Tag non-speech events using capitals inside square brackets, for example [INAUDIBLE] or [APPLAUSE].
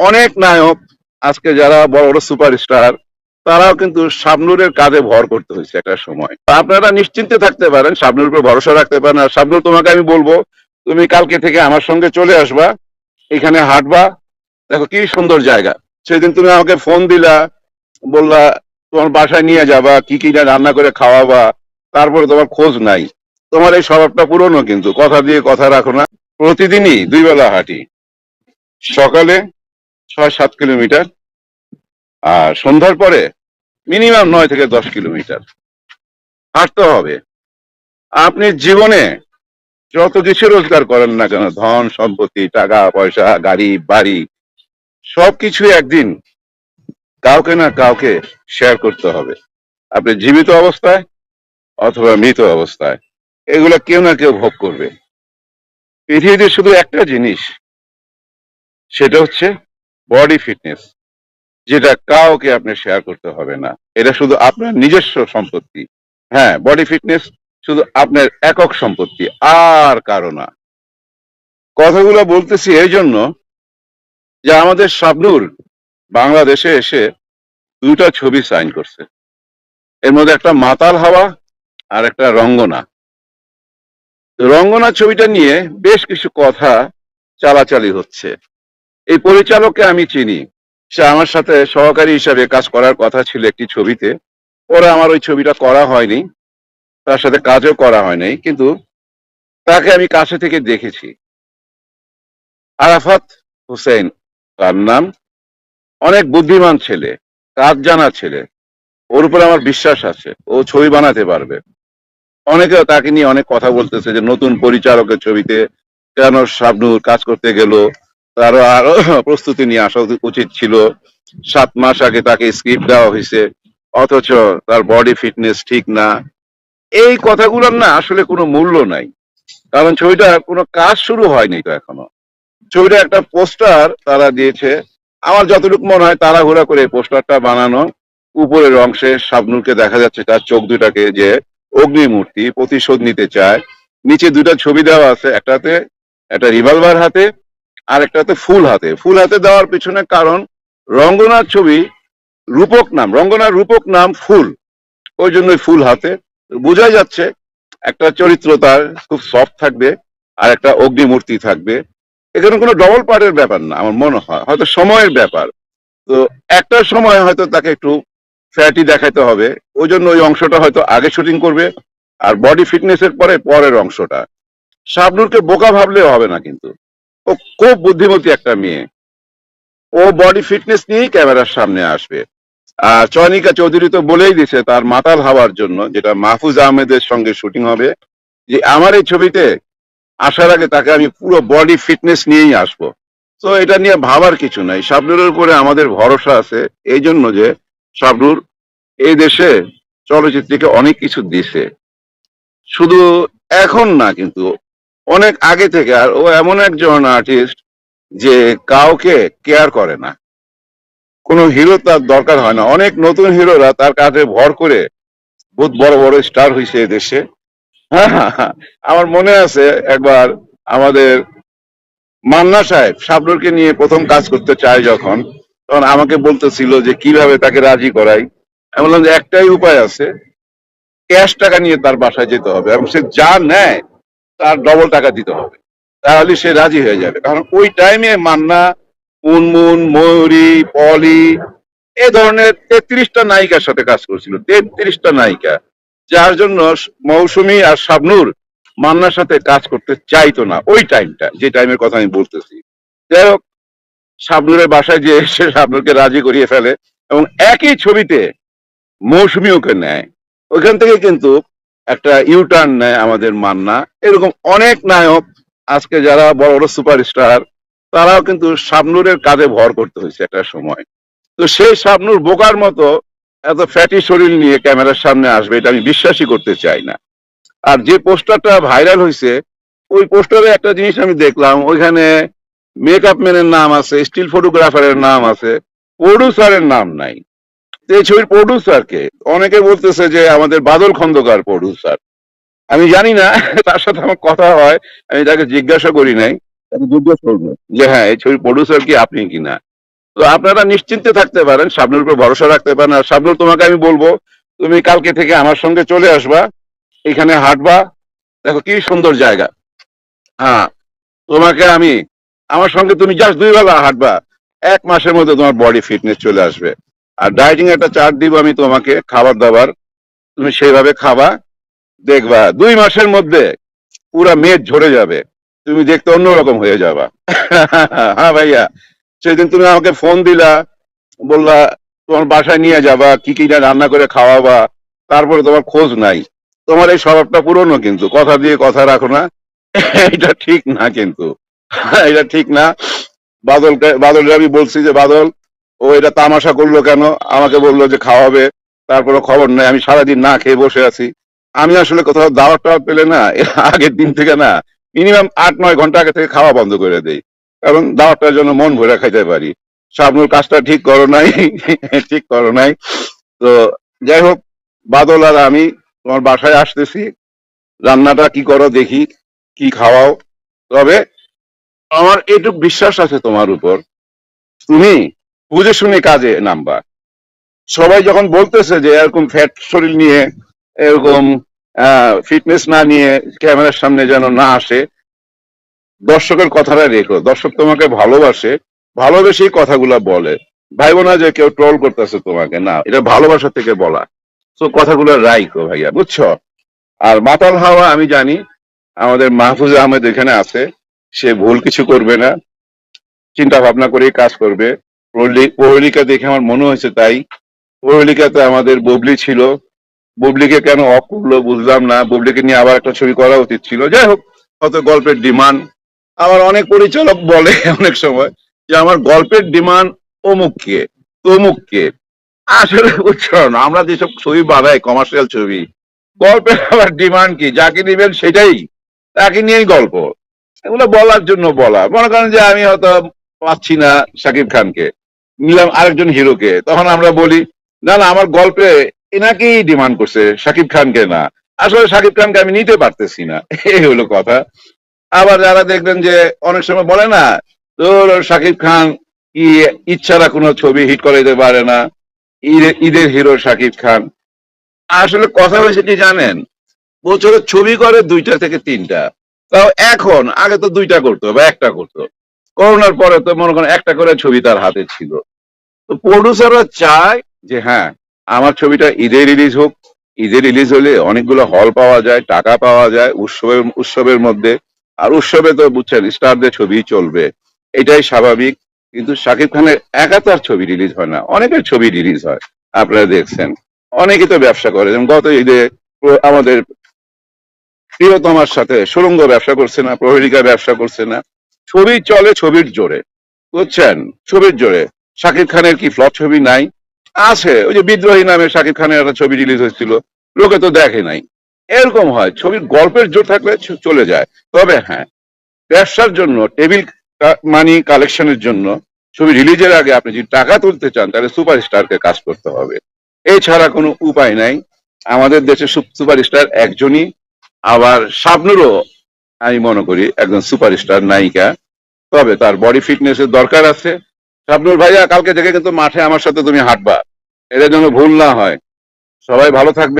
অনেক নায়ক, আজকে যারা বড় বড় সুপারস্টার, তারাও কিন্তু শাবনুরের কাঁধে ভর করতে হয়েছে একটা সময়। আপনারা নিশ্চিন্তে থাকতে পারেন, শাবনুর উপর ভরসা রাখতে পারেন। আর শাবনুর, তোমাকে আমি বলব, তুমি কালকে থেকে আমার সঙ্গে চলে আসবা, এখানে হাঁটবা। দেখো কি সুন্দর জায়গা। সেদিন তুমি আমাকে ফোন দিলা, বললা, তোমার বাসায় নিয়ে যাবা, কি কি না রান্না করে খাওয়াবা, তারপরে তোমার খোঁজ নাই। তোমার এই স্বভাবটা পুরনো কিন্তু, কথা দিয়ে কথা রাখো না। প্রতিদিনই দুই বেলা হাঁটি। সকালে ছয় সাত কিলোমিটার। আর সন্ধ্যার পরে মিনিমাম নয় থেকে দশ কিলোমিটার। হাঁটতে হবে। আপনি জীবনে যত কিছু রোজগার করেন না কেন, ধন, সম্পত্তি, টাকা, পয়সা, গাড়ি, বাড়ি, সবকিছু একদিন কাউকে না কাউকে শেয়ার করতে হবে। আপনি জীবিত অবস্থায় অথবা মৃত অবস্থায়, এগুলো কেউ না কেউ ভোগ করবে। পৃথিবীতে শুধু একটা জিনিস, সেটা হচ্ছে বডি ফিটনেস, যেটা কাউকে আপনি শেয়ার করতে হবে না। এটা শুধু আপনার নিজস্ব সম্পত্তি। হ্যাঁ বডি ফিটনেস শুধু আপনার একক সম্পত্তি, আর কারও না। কথাগুলো বলতেছি এই জন্য যে আমাদের শাবনুর বাংলাদেশে এসে দুটা ছবি সাইন করছে। এর মধ্যে একটা মাতাল হাওয়া আর একটা রঙ্গনা। রঙ্গনা ছবিটা নিয়ে বেশ কিছু কথা চালাচালি হচ্ছে। এই পরিচালককে আমি চিনি। সে আমার সাথে সহকারী হিসাবে কাজ করার কথা ছিল একটি ছবিতে। পরে আমার ওই ছবিটা করা হয়নি। তার সাথে কাজও করা হয়নি, কিন্তু তাকে আমি কাছে থেকে দেখেছি। আরাফাত হোসেন, তার নাম। অনেক বুদ্ধিমান ছেলে কাজ জানা ছেলে। ওর উপর আমার বিশ্বাস আছে, ও ছবি বানাতে পারবে। অনেকে তাকে নিয়ে অনেক কথা বলতেছে যে, নতুন পরিচালকের ছবিতে কেন শাবনুর কাজ করতে গেল? তারও আরও [LAUGHS] প্রস্তুতি নিয়ে আসা উচিত ছিল। সাত মাস আগে তাকে স্ক্রিপ্ট দেওয়া হয়েছে। অথচ তার বডি ফিটনেস ঠিক না। এই কথাগুলোর না আসলে কোনো মূল্য নাই। কারণ ছবিটা কোনো কাজ শুরু হয়নি তো এখনও। ছবিটা একটা পোস্টার তারা দিয়েছে। আমার যতটুকু মনে হয় তাড়াহুড়া করে পোস্টারটা বানানো। উপরের অংশে শাবনুরকে দেখা যাচ্ছে তার চোখ দুটাকে যে অগ্নিমূর্তি প্রতিশোধ নিতে চায়। নিচে দুটা ছবি দেওয়া আছে একটাতে, একটা রিভলভার হাতে আর একটাতে ফুল হাতে। ফুল হাতে দেওয়ার পিছনে কারণ রঙ্গনার ছবি রূপক নাম রঙ্গনার রূপক নাম ফুল। ওই জন্যই ফুল হাতে। বোঝাই যাচ্ছে একটা চরিত্র তার খুব সফট থাকবে আর একটা অগ্নিমূর্তি থাকবে। এখানে কোনো ডবল পার্টের ব্যাপার না, আমার মনে হয়। হয়তো সময়ের ব্যাপার। তো একটা সময় হয়তো তাকে একটু ফ্যাটি দেখাইতে হবে। ওই জন্য ওই অংশটা হয়তো আগে শুটিং করবে আর বডি ফিটনেস এর পরে পরের অংশটা। শাবনুরকে বোকা ভাবলেও হবে না কিন্তু। ও খুব বুদ্ধিমতী একটা মেয়ে। ও বডি ফিটনেস নিয়েই ক্যামেরার সামনে আসবে। আর চয়নিকা চৌধুরী তো বলেই দিছে তার মাতাল হওয়ার জন্য, যেটা মাহফুজ আহমেদের সঙ্গে শুটিং হবে, যে আমার এই ছবিতে আসার আগে তাকে আমি পুরো বডি ফিটনেস নিয়েই আসব। তো এটা নিয়ে ভাবার কিছু নাই। শাবনুরের উপরে আমাদের ভরসা আছে এই জন্য যে শাবনুর এই দেশে চলচ্চিত্রকে অনেক কিছু দিছে। শুধু এখন না কিন্তু অনেক আগে থেকে, আর ও এমন একজন আর্টিস্ট যে কাউকে কেয়ার করে না। কোনো হিরো তার দরকার হয় না। অনেক নতুন হিরোরা তার কাছে ভর করে বহুত বড় বড় স্টার হয়েছে দেশে। [LAUGHS] আমার মনে আছে একবার আমাদের মান্না সাহেব শাবনুরকে নিয়ে প্রথম কাজ করতে চায় যখন, তখন আমাকে বলতেছিল যে কীভাবে তাকে রাজি করাই। আমি বললাম যে একটাই উপায় আছে ক্যাশ টাকা নিয়ে তার বাসায় যেতে হবে। এবং সে যা নেয় তার ডবল টাকা দিতে হবে। তাহলে সে রাজি হয়ে যাবে। কারণ ওই টাইমে মান্না মুনমুন ময়ূরী, পলি, এ ধরনের তেত্রিশটা নায়িকার সাথে কাজ করছিল। তেত্রিশটা নায়িকা। যার জন্য মৌসুমী আর শাবনুর মান্নার সাথে কাজ করতে চাইতো না ওই টাইমটা যে টাইমের কথা আমি বলতেছি। যাই হোক, শাবনুরের বাসায় যে সে শাবনুরকে রাজি করিয়ে ফেলে এবং একই ছবিতে মৌসুমী ওকে নেয়। ওইখান থেকে কিন্তু একটা ইউটার্ন নেয় আমাদের মান্না। এরকম অনেক নায়ক আজকে যারা বড় বড় সুপারস্টার, তারাও কিন্তু শাবনুরের কাঁধে ভর করতে হয়েছে একটা সময়। তো সেই শাবনুর বোকার মতো এত ফ্যাটি শরীর নিয়ে ক্যামেরার সামনে আসবে, এটা আমি বিশ্বাসই করতে চাই না। আর যে পোস্টারটা ভাইরাল হয়েছে, ওই পোস্টারে একটা জিনিস আমি দেখলাম, ওইখানে মেকআপ ম্যানের নাম আছে স্টিল ফটোগ্রাফারের নাম আছে প্রডিউসারের নাম নাই। এই ছবির প্রডিউসারকে অনেকে বলতেছে যে আমাদের বাদল খন্দকার প্রডিউসার আমি জানি না তার সাথে আমার কথা হয় আমি তাকে জিজ্ঞাসা করি নাই। তাকে জিজ্ঞাসা করব। যে হ্যাঁ এই ছবির প্রডিউসার কি আপনি কিনা তো আপনারা নিশ্চিন্তে থাকতে পারেন শাবনুর উপর ভরসা রাখতে পারেন। আর শাবনুর তোমাকে আমি বলব তুমি কালকে থেকে আমার সঙ্গে চলে আসবা এখানে হাঁটবা। দেখো কি সুন্দর জায়গা। হ্যাঁ তোমাকে আমি আমার সঙ্গে তুমি জাস্ট দুই বেলা হাঁটবা। এক মাসের মধ্যে তোমার বডি ফিটনেস চলে আসবে। আর ডায়েটিং একটা চার্ট দিব আমি তোমাকে, খাবার দাবার। তুমি সেইভাবে খাবা, দেখবা। দুই মাসের মধ্যে পুরা মেদ ঝরে যাবে। তুমি দেখতে অন্যরকম হয়ে যাবা। [LAUGHS] হ্যাঁ ভাইয়া। সেদিন তুমি আমাকে ফোন দিলা, বললা, তোমার বাসায় নিয়ে যাবা, কি কি রান্না করে খাওয়াবা? তারপরে তোমার খোঁজ নাই। তোমার এই স্বভাবটা পুরনো কিন্তু। কথা দিয়ে কথা রাখো না। [LAUGHS] এটা ঠিক না কিন্তু। [LAUGHS] এটা ঠিক না। বাদলকে বাদলকে আমি বলছি যে, বাদল ও এটা তামাশা করল কেন? আমাকে বলল যে খাওয়াবে তারপরে খবর নেই, আমি সারাদিন না খেয়ে বসে আছি। আমি আসলে কোথাও দাওয়াত টাওয়াত পেলে না, আগের দিন থেকে না মিনিমাম আট নয় ঘণ্টা আগে থেকে খাওয়া বন্ধ করে দেই। কারণ দাওয়াতটার জন্য মন ভরে খাইতে পারি। শাবনুর কাজটা ঠিক করো নাই, ঠিক করো নাই। তো যাই হোক, বাদল আর আমি তোমার বাসায় আসতেছি। রান্নাটা কি করো দেখি, কি খাওয়াও। তবে আমার এটুক বিশ্বাস আছে তোমার উপর। তুমি বুঝে শুনে কাজে নামবা সবাই যখন বলতেছে যে এরকম ফ্যাট শরীর নিয়ে, এরকম ফিটনেস না নিয়ে ক্যামেরার সামনে যেন না আসে, দর্শকের কথাটা রেখো। দর্শক তোমাকে ভালোবাসে ভালোবেসেই কথাগুলা বলে। ভাইবো না যে কেউ ট্রল করতেছে তোমাকে, না, এটা ভালোবাসা থেকে বলা। তো কথাগুলো রাইকো ভাইয়া, বুঝছ? আর মাতাল হাওয়া, আমি জানি, আমাদের মাহফুজ আহমেদ এখানে আছে। সে ভুল কিছু করবে না। চিন্তা ভাবনা করেই কাজ করবে। প্রহেলিকা দেখে আমার মনে হয়েছে তাই। প্রহেলিকাতে আমাদের ববলি ছিল। বুবলিকে কেন অফ করল বুঝলাম না। বুবলিকে নিয়ে আবার একটা ছবি করা উচিত ছিল। যাই হোক হয়তো গল্পের ডিমান্ড। আবার অনেক পরিচালক বলে [LAUGHS] অনেক সময় যে আমার গল্পের ডিমান্ড অমুককে তমুককে আসলে উচ্চারণ আমরা যেসব ছবি বানাই কমার্শিয়াল ছবি, গল্পের আবার ডিমান্ড কি? যাকে নিবেন সেটাই, তাকে নিয়েই গল্প। এগুলো বলার জন্য বলা। মনে করেন যে আমি হয়তো পাচ্ছি না শাকিব খানকে। নিলাম আরেকজন হিরোকে, তখন আমরা বলি, না না, আমার গল্পে এনাকেই ডিমান্ড করছে, শাকিব খানকে না। আসলে শাকিব খানকে আমি নিতে পারতেছি না। [LAUGHS] এই হলো কথা। আবার যারা দেখবেন যে অনেক সময় বলে না, তোর শাকিব খান কি ইচ্ছারা কোনো ছবি হিট করে দিতে পারে না? ঈদে- ঈদের হিরো শাকিব খান। আসলে কথা হয়েছে কি জানেন? বছরে ছবি করে দুইটা থেকে তিনটা। তাও এখন, আগে তো দুইটা করতো বা একটা করতো। করোনার পরে তো মনে করেন একটা করে ছবি তার হাতে ছিল। তো প্রডিউসাররা চায় যে হ্যাঁ আমার ছবিটা ঈদে রিলিজ হোক। ঈদে রিলিজ হলে অনেকগুলো হল পাওয়া যায়, টাকা পাওয়া যায় উৎসবের উৎসবের মধ্যে। আর উৎসবে তো বুঝছেন, স্টারদের ছবি চলবে। এটাই স্বাভাবিক। কিন্তু শাকিব খানের একা তার ছবি রিলিজ হয় না। অনেকের ছবি রিলিজ হয়, আপনারা দেখছেন। অনেকে তো ব্যবসা করে। যেমন গত ঈদে আমাদের প্রিয়তমার সাথে সুরঙ্গ ব্যবসা করছে না প্রহেলিকা ব্যবসা করছে না। ছবি চলে ছবির জোরে। বুঝছেন? ছবির জোরে। শাকিব খানের কি ফ্লপ ছবি নাই? আছে, ওই যে বিদ্রোহী নামে শাকিব খানের একটা ছবি রিলিজ হয়েছিল। লোকে তো দেখে নাই। এরকম হয়, ছবির গল্পের জোর থাকলে চলে যায়। তবে হ্যাঁ ব্যবসার জন্য টেবিল মানি কালেকশনের জন্য ছবি রিলিজের আগে আপনি যদি টাকা তুলতে চান, তাহলে সুপারস্টারকে কাজ করতে হবে। এছাড়া কোনো উপায় নাই। আমাদের দেশে সুপারস্টার একজনই, আবার শাবনুরও আমি মনে করি একজন সুপারস্টার নায়িকা। তবে তার বডি ফিটনেস এর দরকার আছে। শাবনুর ভাইয়া, কালকে থেকে কিন্তু মাঠে আমার সাথে তুমি হাঁটবা। এটা যেন ভুল না হয়। সবাই ভালো থাকবে।